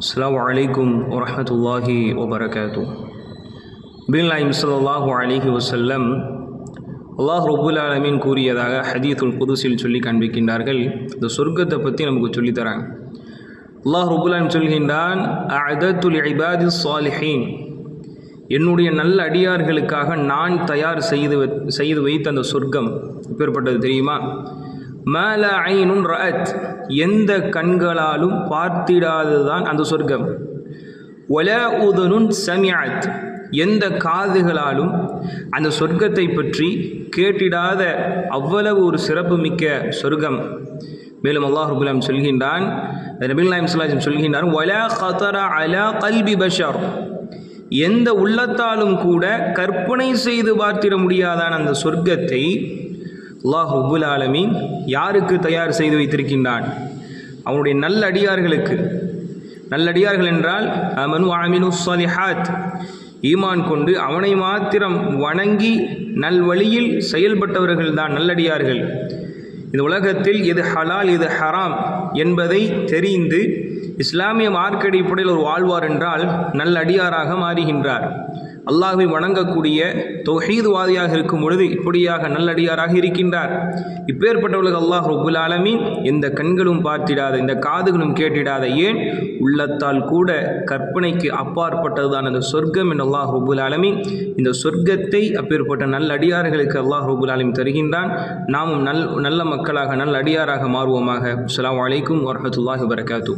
அஸ்லாம் வலைக்கும் வரமத்துல்லாஹி வபரகாத்து பின்லாயிம் சல்லாஹூ அலிஹி வசல்லம் அல்லாஹ் ரபுல் ஆலமின் கூறியதாக ஹதீத்துல் புதுசில் சொல்லி காண்பிக்கின்றார்கள். இந்த சொர்க்கத்தை பற்றி நமக்கு சொல்லித்தராங்க அல்லாஹ் ரபுல்லான் சொல்கின்றான் அதத்துல் ஐபாதி சாலிஹீன். என்னுடைய நல்ல அடியார்களுக்காக நான் தயார் செய்து செய்து வைத்த அந்த சொர்க்கம். இப்பேற்பட்டது தெரியுமா? மேல ஐனுன் ரஅத். எந்த கண்களாலும் பார்த்திடாததுதான் அந்த சொர்க்கம். ஒல உதனுன் சமியாத் எந்த காதுகளாலும் அந்த சொர்க்கத்தை பற்றி கேட்டிடாத அவ்வளவு ஒரு சிறப்பு மிக்க சொர்க்கம். மேலும் அல்லாஹ் ரபுல்லாம் சொல்கின்றான் நபில் நாயம் சொல்லாஜம் சொல்கின்றான் ஒலா கதரா அலா கல்பி பஷார். எந்த உள்ளத்தாலும் கூட கற்பனை செய்து பார்த்திட முடியாதான அந்த சொர்க்கத்தை அல்லாஹ் உபுல் ஆலமீன் யாருக்கு தயார் செய்து வைத்திருக்கின்றான்? அவனுடைய நல்ல அடியார்களுக்கு. நல்லடியார்கள் என்றால் அமனு ஆமினு சாலிஹாத் ஈமான் கொண்டு அவனை மாத்திரம் வணங்கி நல்வழியில் செயல்பட்டவர்கள் தான் நல்லடியார்கள் இந்த உலகத்தில் எது ஹலால் எது ஹராம் என்பதை தெரிந்து இஸ்லாமிய மார்க்க அடிப்படையில் ஒரு வாழ்வார் என்றால் நல்ல அடியாராக மாறுகின்றார். அல்லாஹை வணங்கக்கூடிய தொஹீதுவாதியாக இருக்கும் பொழுது இப்படியாக நல்லடியாராக இருக்கின்றார். இப்பேற்பட்டவர்களுக்கு அல்லாஹ் ரபுல் ஆலமீன் எந்த கண்களும் பார்த்திடாத இந்த காதுகளும் கேட்டிடாத ஏன்? உள்ளத்தால் கூட கற்பனைக்கு அப்பாற்பட்டதுதான் அந்த சொர்க்கம் என் அல்லாஹ் ரபுல் ஆலமீன் இந்த சொர்க்கத்தை அப்பேற்பட்ட நல்லடியார்களுக்கு அல்லாஹ் ரபுல் ஆலமீன் தருகின்றான். நாமும் நல் நல்ல மக்களாக நல்ல அடியாராக மாறுவோமாக. அஸ்லாம் வலைக்கும் வரமத்துல்லாஹி வரகாத்தூ